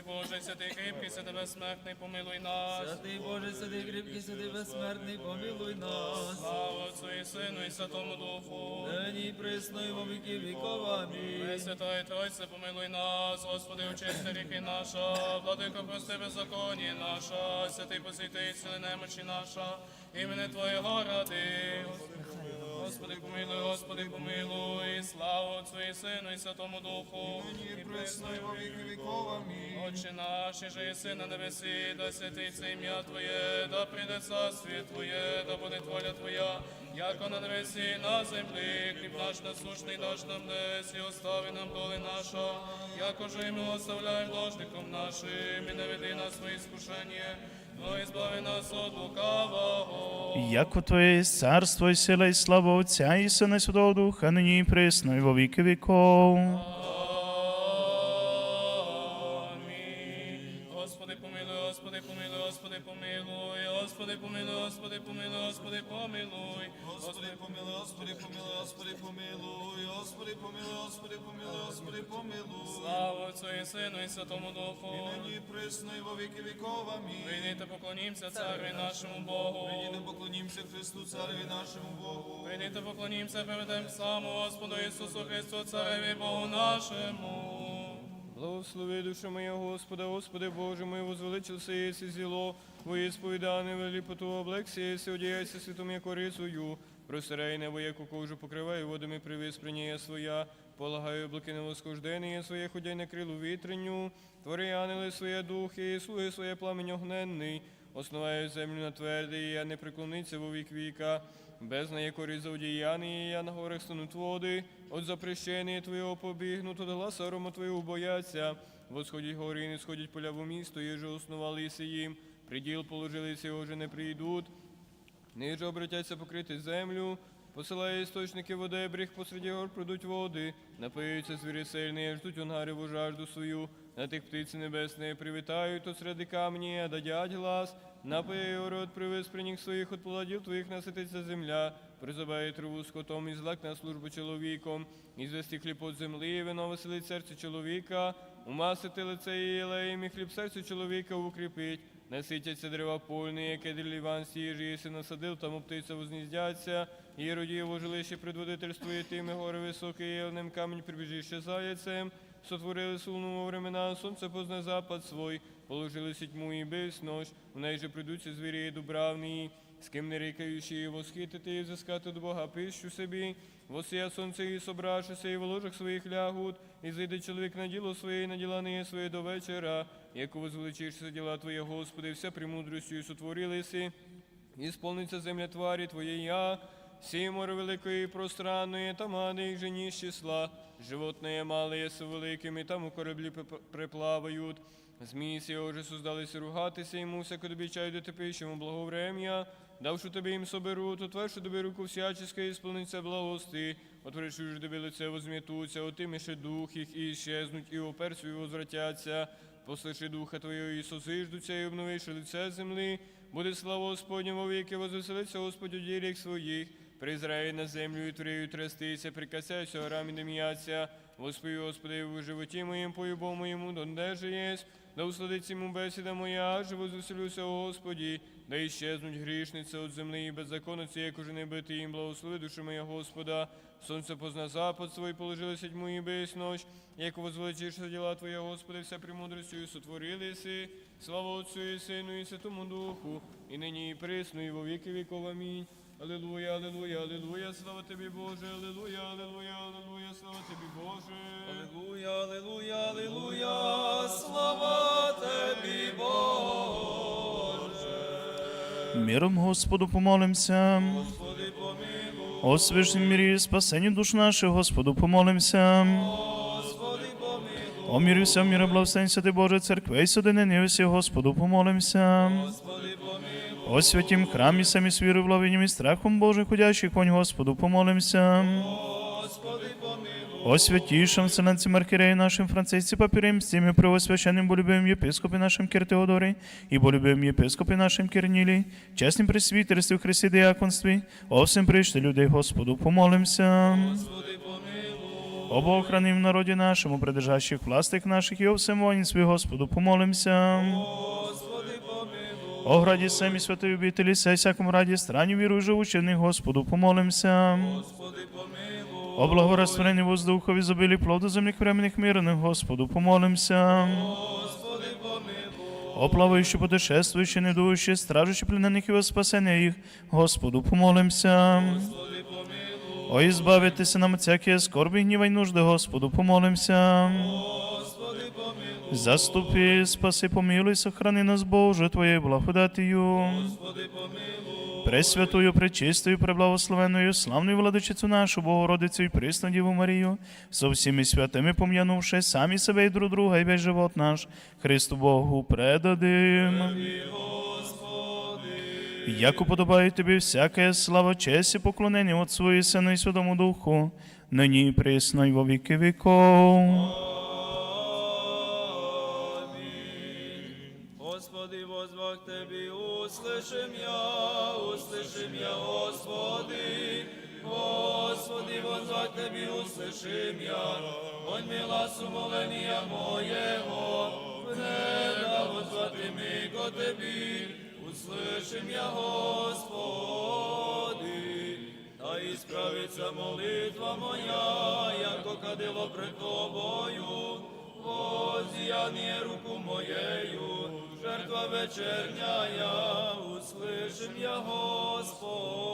Святий Боже, святий кріпкий, святий безсмертний, помилуй нас. Святий Боже, святий кріпкий, святий безсмертний, помилуй нас. Слава Отцу і Сину і Святому Духу. Нині присно і во віки віков. Амінь. Пресвятої Тройце, помилуй нас, Господи, очисти ріки наша, владико, прости беззаконні наша, святий посвятий, сили немочі наша, імени Твоєго ради. Господи, помилуй, Господи, помилуй, слава Отцу і Сину і Святому Духу. І присно і во віки віков. Амінь. Отче наш, і же єси на небесі, да святиться ім'я Твоє, да прийде царствіє Твоє, да буде воля Твоя, яко на небесі, і на землі, хліб наш насущний даш нам десь, і остави нам доли наша, яко же і ми оставляємо должником нашим, і не веди нас свої скушення, но і збави нас от лукавого. Яко Твоє є царство і сила і слава Отця і Сина Святого Духа, нині і присно, і во віки віков. Поклонімося, приведемо саму Господу Ісусу Христу, Цареві Богу нашому. Благослови душа моя Господа, Господи Боже мой, возвеличился єси зіло, Твоє сповідане велипоту облекся, єси одіяйся святом яко рисую, простирай небо, яку кожу покривай водами привиспрення своя, полагаю облаки на восхождення своє, ходяй на крилу вітренню, твори ангели своє духи, і слуги своє пламень огненний, основаю землю на твердий, я не преклониться во вік віка, без на якорі завдіяні, я на горах стануть води, от запрещення Твоєго побігнут, от гласа рома Твоєго бояться. Восходять гори, і не сходять поля в місто, їже основалися їм, приділ положилися, вже не прийдуть. Ниже обратяться покрити землю, посилає істочники води, бріг посеред гор пройдуть води, напиються звірі сильні, ждуть онгареву жажду свою, на тих птиці небесні привітають, от середи камні, дадять глас, напиє город привез при них своїх, от поладів твоїх насититься земля, призиває траву скотом і злак на службу чоловіком, і звести хліб от землі, вино веселить серце чоловіка, умасити лице і єлеєм, і хліб серцю чоловіка укріпить. Наситяться дерева польні, яке дріліван сіжі, єси насадив, там птиця возніздяться, і родієво жилище предводительствує тими гори високі, і єлним камінь прибіжище заяцем, сотворили сулну во времена, сонце позна запад свой, положили тьму і без нож, в неї же прийдуться звірі і дубравні, з ким не рікаючи, восхитити і взискати до Бога. Пищу собі, восія сонце і собрашися, і в ложах своїх лягут, і зайде чоловік на діло своє, і на діла не своє до вечора, яку возвеличишся діла Твоє, Господи, вся премудростю і сотворилися, і сповниться земля тварі Твоєя, сі море великої пространної, там гади їх жені з числа, животне мале с великими, там у кораблі приплавають. Змії сі уже создалися ругатися, йому всяко добічають до тепищому благоврем'я, давши тобі їм соберу, отверши тобі руку всяческа, і сповниться благости, отворивши ж тобі лице возм'ятуться, отиміше дух їх і щезнуть, і опер свій возвратяться, послиши духа Твого і созиждуться, і обновивши лице земли, буде слава Господня во віки, возвеселиться Господь у ділях своїх, Призрає на землю і творею трястися, прикасайся горам і не м'яться. Господи, Господи, в животі моїм, поюбо моєму, донде же єсть, да усладиться йому бесіда моя, живо звеселюся, Господі, да іщезнуть грішниці от землі і беззаконниці, як уже не бити їм, благослови душу моя Господа. Сонце позна запад свой, положилися тьму і без ночь, як возвеличишся діла Твоя, Господи, вся премудростю і сотворилися. Слава Отцю і Сину і Святому Духу, і нині і присно, і во віки віков. Амінь. Аллилуйя, аллилуйя, аллилуйя, слава тобі, Боже, аллилуйя, аллилуйя, аллилуйя, слава тобі, Боже. Аллилуйя, аллилуйя, аллилуйя, слава Тобі, Боже. Миром Господу помолимся. Господи, помилуй, О священнім мірі спасенні душ наших, Господу помолимся. Господи, помилуй, О мірі всього міра благословень, святий Боже, церкви, і судини Господу помолимся. Господи, помилуй, О святім храмі самі з вірою, вловінням і страхом Божий, ходящий конь, Господу помолимся. Господи, помилуй, О святійшим вселенці Маркіреї нашим Францисці Папірим, з цими правосвященним болюбим єпископі нашим Кир Теодорі і болюбим єпископі нашим Кирнілі, чесним присвітерстві в Христі дияконстві, о всім прийшли людей Господу помолимся. Господи, помилуй, О Бог, храни в народі нашому, придержащих властих наших і о воїнстві, Господу, помолимся. Господи, помилуй. О граді семі святої обітелі, сей всякому раді, странні віру живучи в них, Господу, помолимся. Господи, помилуй. О благорастворенні воздухові, зобілі плоду земних временних мирних, Господу, помолимся. Господи, помилуй. О плаваючи, путешествуючи, недуючи, стражучи пленених і спасення їх, Господу, помолимся. Господи, помилуй. О, избавитися нам от всякие скорби, гніва й нужди, Господу, помолимся. Господи. Заступи, спаси, помилуй, сохрани нас, Боже, Твоєю благодатію. Господи, помилуй. Пресвятую, пречистою, преблагословенною, славною владичицю нашу, Богородицю і присну Діву Марію, со всіми святими пом'янувши самі себе і друг друга, і весь живот наш, Христу Богу предадим. Як уподобає тобі всяке слава, честь і поклонення от своєї Сину і Святому Духу, нині і присно, і во віки віков. Господи, возвах Тебі, услышим я, услышим я, Господи. Господи, возвах Тебі, услышим я, Вонь мила сумолення моєго, не да возвати ми ко Тебі, услышим я, Господи. Та і справиться молитва моя, яко кадило пред Тобою, Воз'яніє руку моєю, жертва вечерняя, услышим я, Господи.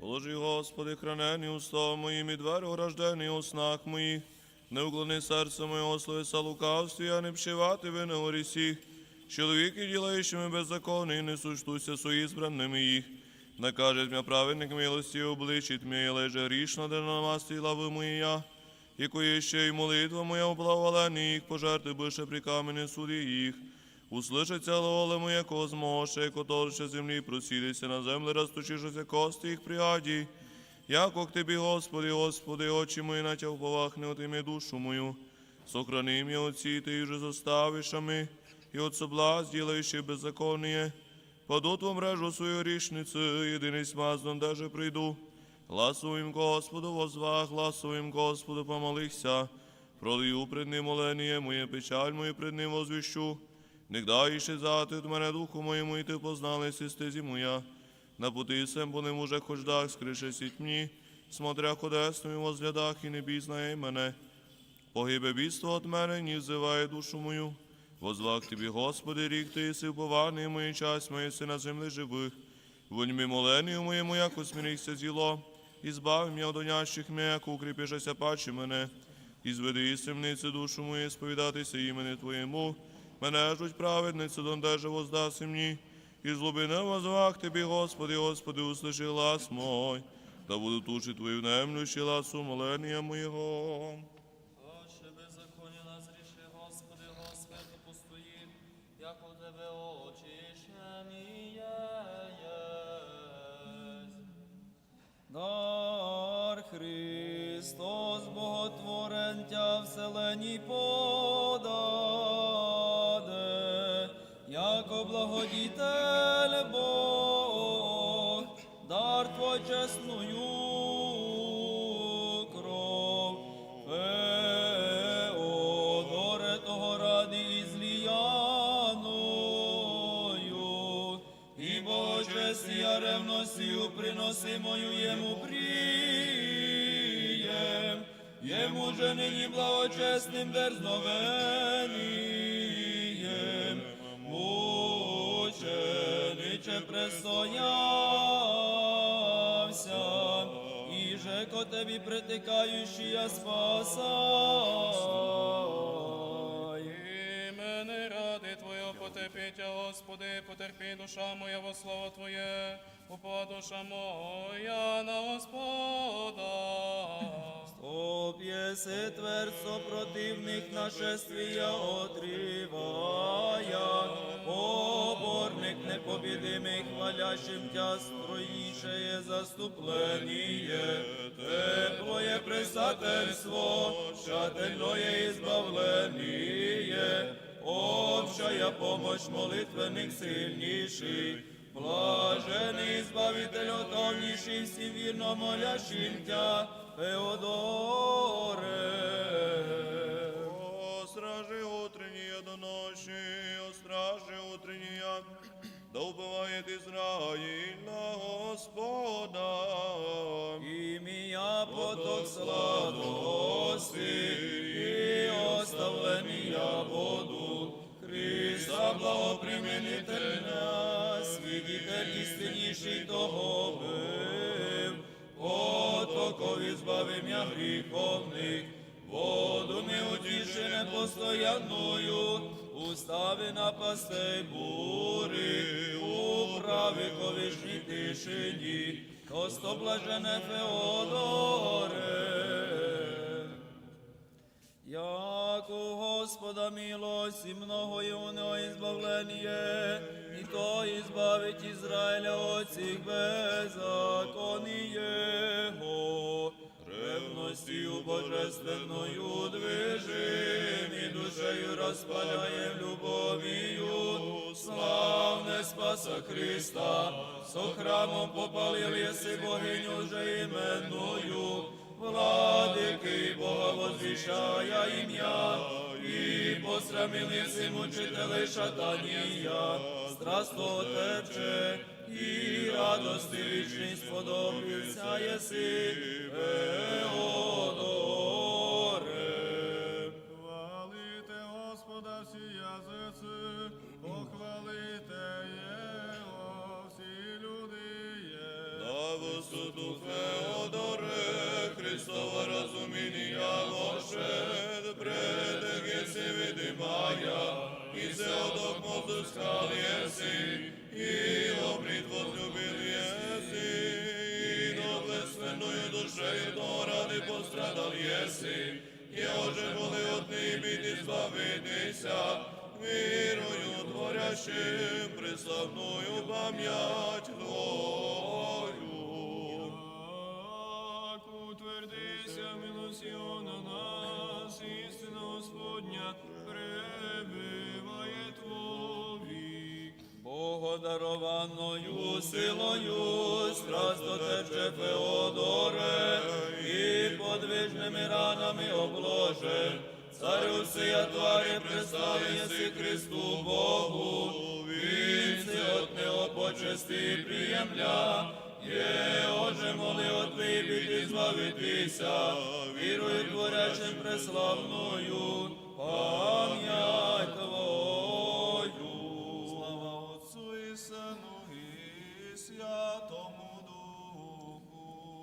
Положи, Господи, хранені уста моїм і двері ограждені у снах моїх. Не уклони серце моє, ословися лукавстві, а не вшивати ви на горісіх. Чоловіки, ділаючими беззаконні, не суштуся со ізбранними їх. Накажет мя праведник милості, обличить мій, леже грішно, де намасти лави моя. Якої ще й молитва моя облаголені їх, пожерти бише при камені суді їх. Услышаться лоле моє козмоше, яко торще землі просідеться на землі, розточишися кости їх пригаді. Яко к Тобі, Господи, Господи, очі мої на Тя уповах, не отиме душу мою. Сохрани м'я отці, Ти же заставиш ми, і от соблазн, ділаючи беззаконніє. Паду Тву мрежу свою рішницю, єдиний смаздон, даже прийду. Гласуєм Господу возвах, гласуєм Господу помолихся. Пролию пред ним молення моє, печаль мою пред ним возвіщу. Нігда іще зати від мене духу моєму, і ти познали стезі моя. На пути сем по ним уже хождах, скрише сітьмні, смотря ходесною возглядах і не бізнає мене. Погибе бійство от мене, ні зиває душу мою. Возвах тобі, Господи, рік ти єси впований, мої час моє си на землі живих. Воньми моленію моєму, як усмірихся зіло, і збав мене от онящих м'я, як паче мене. І зведи із темниці душу мою, сповідатися імені Твоєму. Мене жуть праведницю, дондеже воздаси мені. І злобина возвах тобі, Господи, Господи, услыши глас мой. Да буду туші Твою немлющі ласу молення моєго. Дар Христос, Боготворентя вселені подаде, яко благодітель Бог, ревносію приносимою йому прієм, йому же нині благочесним дерзновенієм, мучениче престоявся, і же ко тебі притикаючи, я спасай. Потерпі душа моя во слово Твоє, упа душа моя на Господа. Об'єси твердо противних нашествия отрівая, поборник непобідимих, хвалящим тя строїше заступленіє, теплоє пресательство, шательное избавление, общая помощь молитвенных сильнейших, Блажений Збавитель отовніший всім вірно молящим тя, Феодоре. О, стражи утренние до ночи, о, стражи утренние, да уповает Израиль на Господа. Ім'я поток сладости і оставлення воду, Христа благоприменительня, свидетель істинніший того бив, потокові збавимя гріховних, воду неутішене постоянною, устави на пастей бури, у правиковішній тишині, Костоблажене Феодоре. Як у Господа милость и многое у него избавление, и то избавить Израиля от всех беззаконий Его. Ревностью божественною движим и душею распаляем любовью. Славне Спаса Христа, со храмом попалил еси богиню уже именную, Владыки Бога возвіщає ім'я, і посрамили посрамил еси мучителей страсто тече, і радости вічний подобається єси, Феодоре. Скал єси, і обрід возлюбил єси, і до блесменною душею то ради пострадал єси, і оже були одні біді збавитися, вірою творящим преславною пам'ять Твою. Так утвердися милосію на нас, істина Господня пребиває Твовік. Богодарованою силою страстотече Феодоре, і подвижними ранами обложен, царю сия твари представленsi Христу Богу, вінці от него почести приємля, є оже моли от вибіти збавитися, вірою творячим преславною, пам'ять Твою. Святому Духу.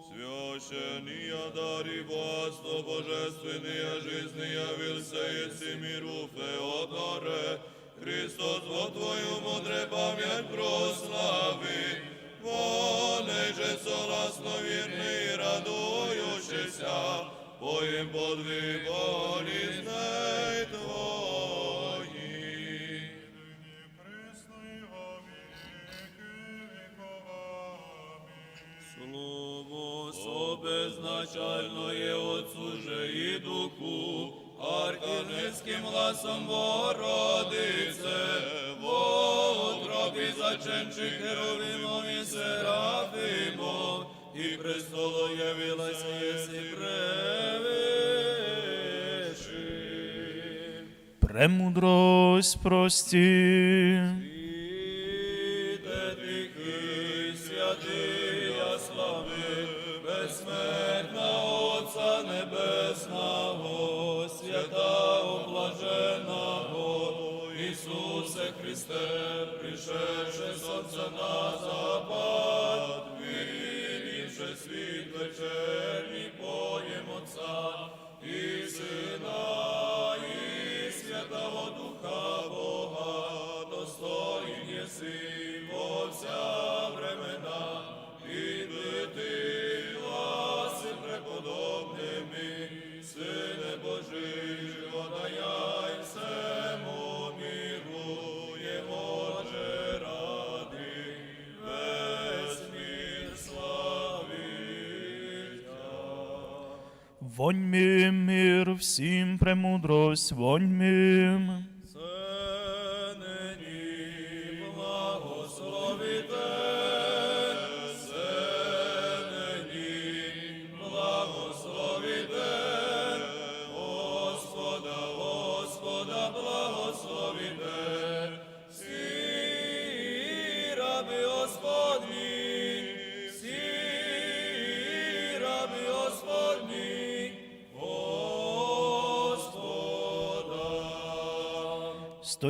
Священния дари властво божественная жизни явился еси миру Феодоре, Христос во Твою мудре память прослави, Воней же согласно вірний радуючися, Поїм подвиг собезначальное Отцу же и Духу, архангельским гласом Богородице, во утробі заченчих херовимов і серафимов, і престолу явилась єси превиши. Премудрость прості. Небесного, свята облаженого, Ісусе Христе, пришедше сонце на запад, Вонь мим мир всім премудрость, вонь мим.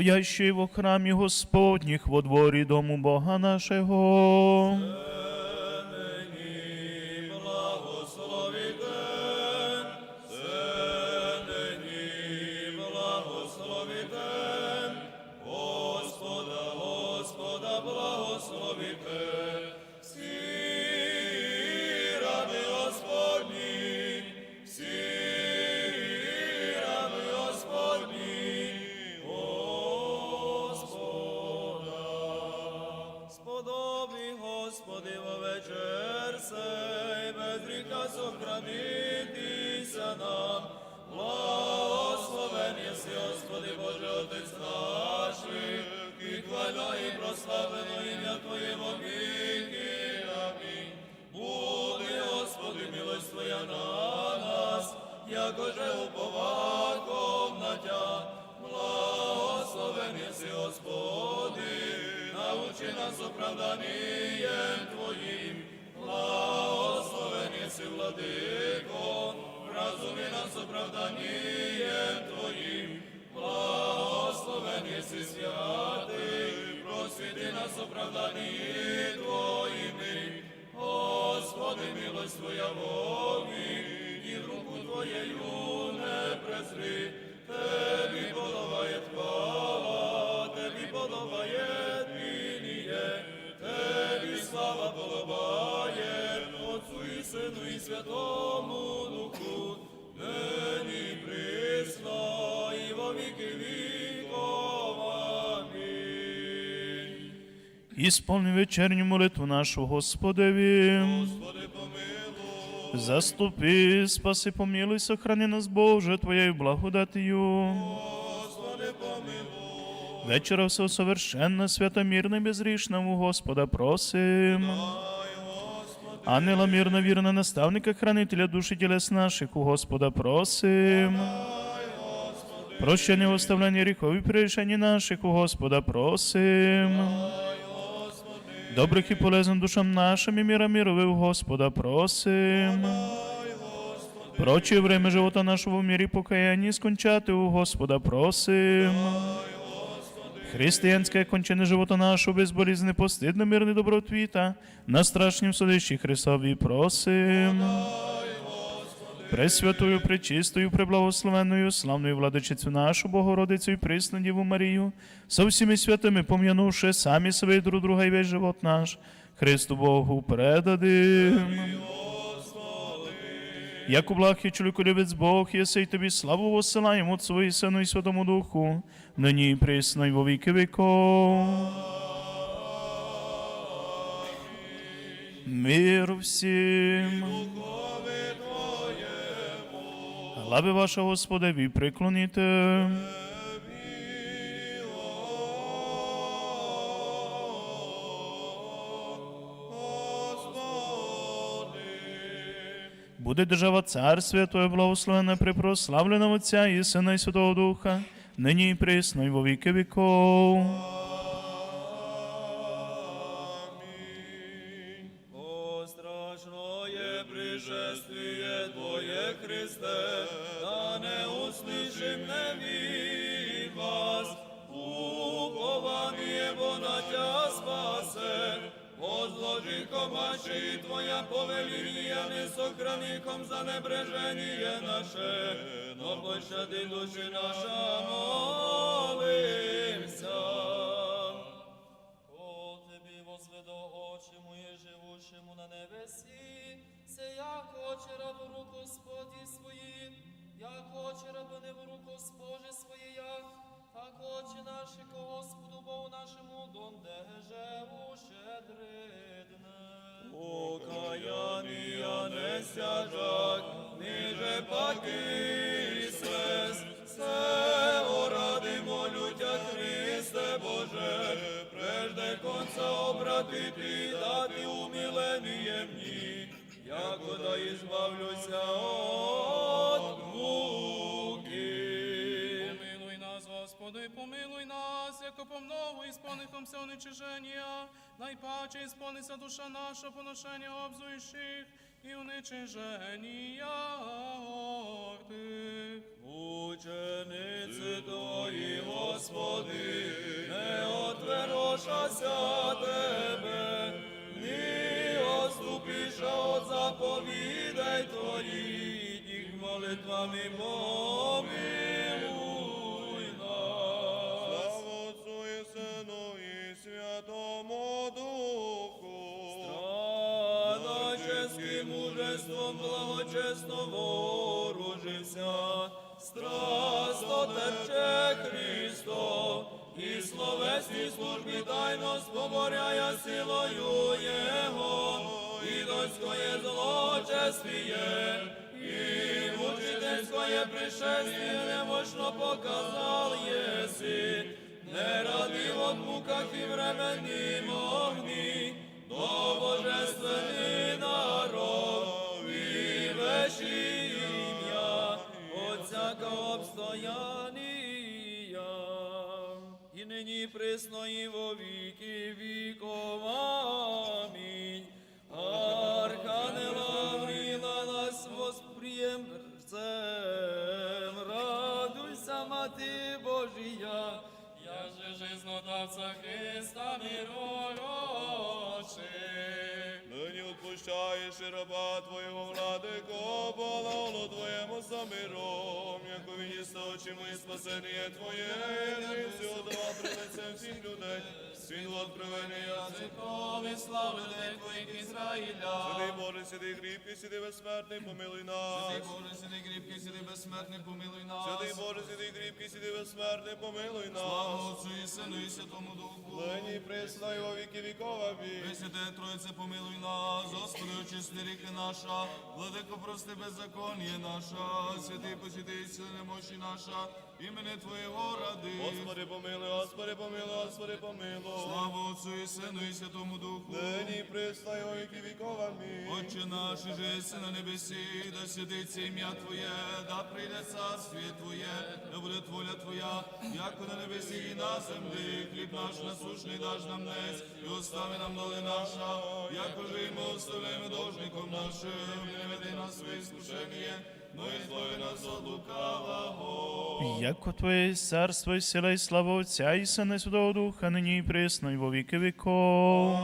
Стоящий во храмі Господніх во дворі дому Бога нашого. Нас оправданием Твоїм. Благословен єси, Владико, разуми нас оправданием Твоїм. Благословен єси, святий, просвіти нас оправдані Твоїми. Господи, милость Твоя вовік, і руку Твоєю не презри. Тебі подобає хвала, подобає, Отцу і Сину і Святому Духу, нині і присно, і во віки віков. Амінь. Ісполни вечерню молитву нашу Господеві. Господи, помилуй, Заступи, спаси, помилуй, сохрани нас, Боже, Твоєю благодатію. Господи, помилуй, Вечора все совершенна, свята, мирна, безрішна, у Господа просим. Ангела мирна, вірна, наставника, хранителя душі тілес наших, у Господа просим. Прощення, оставлення гріхов і прирішення наших, у Господа просим. Добрих і полезних душам нашим і міра мірових, у Господа просим. Прочее время живота нашого в мірі покаяння скончати, у Господа просим. Християнське кончене живота нашого безболізне, постидно, мирне добротвіта, на страшнім судищі Христові просим. Пресвятою, пречистою, преблагословенною, славною владичицю нашу Богородицю і присну Діву Марію, со всіми святими пом'янувши самі себе друг друга і весь живот наш, Христу Богу предадим. Як благ і чоловіколюбець Бог, єси й тобі славу посилаємо Отцу і Сину і Святому Духу, нині і присно, і во віки віков. Мир всім. Глави ваша Господеві приклоніте. Буде держава Царствия Твоє благословена, припрославлена Отця і Сина і Святого Духа, нині і присно, і во віки віков. Боже своєя, так очі наші ко Господу Богу нашому, донде живу щедридне. Покаяння не сяжак, ниже паки слез, все ради молютя Христе Боже, прежде конца обратити, дати умилення мені, яко да избавлюся яко помногу ісполнихомся уничиження, найпаче ісполниться душа наша, поношення обзуючих і уничиження ордих. Учениці Твої, Господи, не отверошася Тебе, ні оступіша от заповідей Твої, їх молитвами помилуй споборяє силою Його, і доськоє злочествіє, і мучительськое пришествие немощно показал єси, не ради от муках і времені огні, нині присно і во віки віков. Амінь. Архангела Гаврила нас восприєм серцем, радуйся, Мати Божія, Я же жизнодавца Христа миророчий. Нині відпущаєш і раба Твоєго владико, пололу Твоєму за очі мої спасення Твоє, Єдиницю одва прилицем всіх людей, світло откровення Язиком і славу людей Твоїх Ізраїля. Святий Боже, сидий кріпкий, сидий безсмертний, помилуй нас. Боже, сиди кріпкий, сиди безсмертний, помилуй нас. Святий Боже, сидий кріпкий, сидий безсмертний, помилуй Слава нас. Отцу і Сину і Святому Духу. Нині пресна і во віки віков, амінь. Пресвяте Троїце, помилуй нас, Господи, очисти ріки наша, владико, прости беззаконня наша, святий посвятий сили немощі наша, імени Твоєго ради. Господи, помилуй, Господи, помилуй, Господи, помилуй. Слава Отцу і Сину і Святому Духу. Нині і во віки віков, амінь. Отче наш, же на небесі, да святиться ім'я Твоє, да прийде царствіє Твоє, да буде воля Твоя, як на небесі і на землі. Хліб наш насущний даж нам днес, і остави нам доли наша, як уже ми оставляємо должником нашим, і не веди нас в іскушення, но і збави нас от лукавого. Яко Твоє царство і сила і слава Отця і Сина Святого Духа, нині і присно, і во віки віков.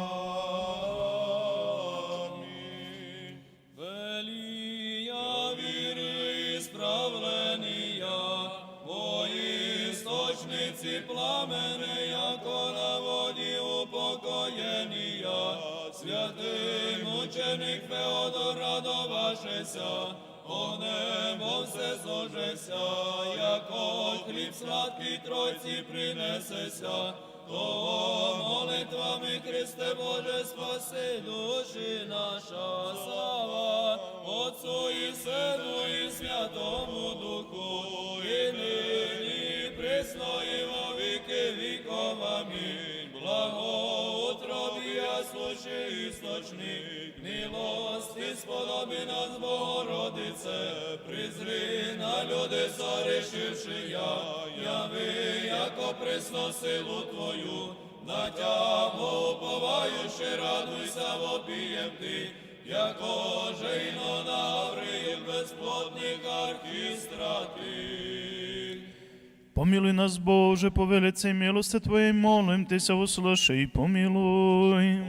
Істочник, милости сподоби нас, Богородице, призри на люди зарішивши я, яви, яко присно силу Твою, на тягу уповаючи, радуйся в обієм ти, яко жейно на Гавриїв безплотних архістратих. Помилуй нас, Боже, по милости Твоей, молим Тися, услыши. Господи, помилуй,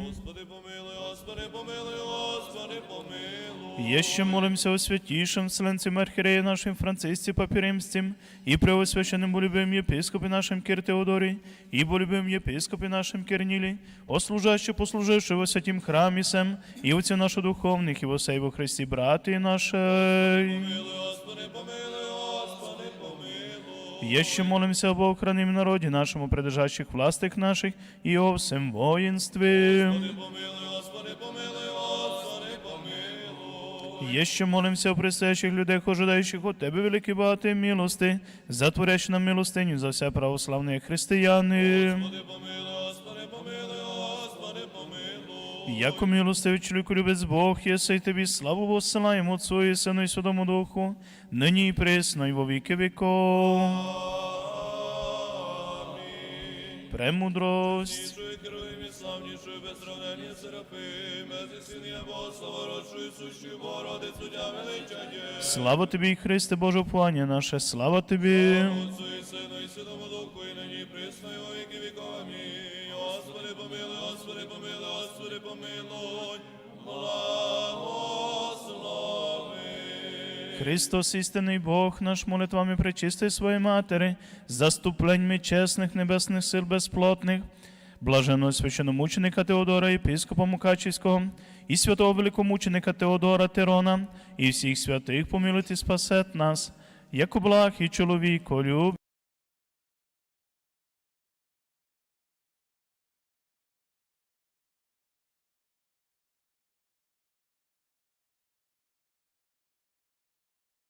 Еще молимся о святейшем Вселенцем Архиерея нашим Франциске Папе Римским и преосвященном болюбим епископе нашим Кир Теодоре и болюбим епископе нашим Кирниле, о служаще послуживши во святим храме сем и отце наших духовных и во сей во Христе братья нашей. Помилуй, Господи, помилуй, Господи, помилуй. Еще молимся об охранном народе нашему, придержащих властях наших и о всем воинстве. Помилуй, Господи, помилуй, Господи, помилуй. Еще молимся о предстоящих людях, ожидающих от Тебе великие богатые милости, затворящих нам милостыню за вся православные христиане. Господи, помилуй, Господи, помилуй, Господи, помилуй. Яко милостивый человеку любец Бог, если и Тебе славу воссылаем Отцу и Сыну и Святому Духу, ныне и пресно и во веки веков. премудрость. Більшою керуєм і славнішою без сравнення Серафим, без син є Бога, родшою сущою Богородицю дня величання. Слава тобі, Христе Боже, плані наше, слава тобі. Отцу і Сину, і Святому Духу, і нині, присно, і во віки віков. Господи, помилуй, Господи, помилуй, Господи, помилуй. Благослови. Христос, істинний Бог наш, молитвами причисти своєї Матері, заступленнями чесних небесних сил безплотних, блаженного священомученика Теодора, єпископа Мукачівського, і святого великомученика Теодора Тирона, і всіх святих помилуйте спасет нас, як благ і чоловіколюб.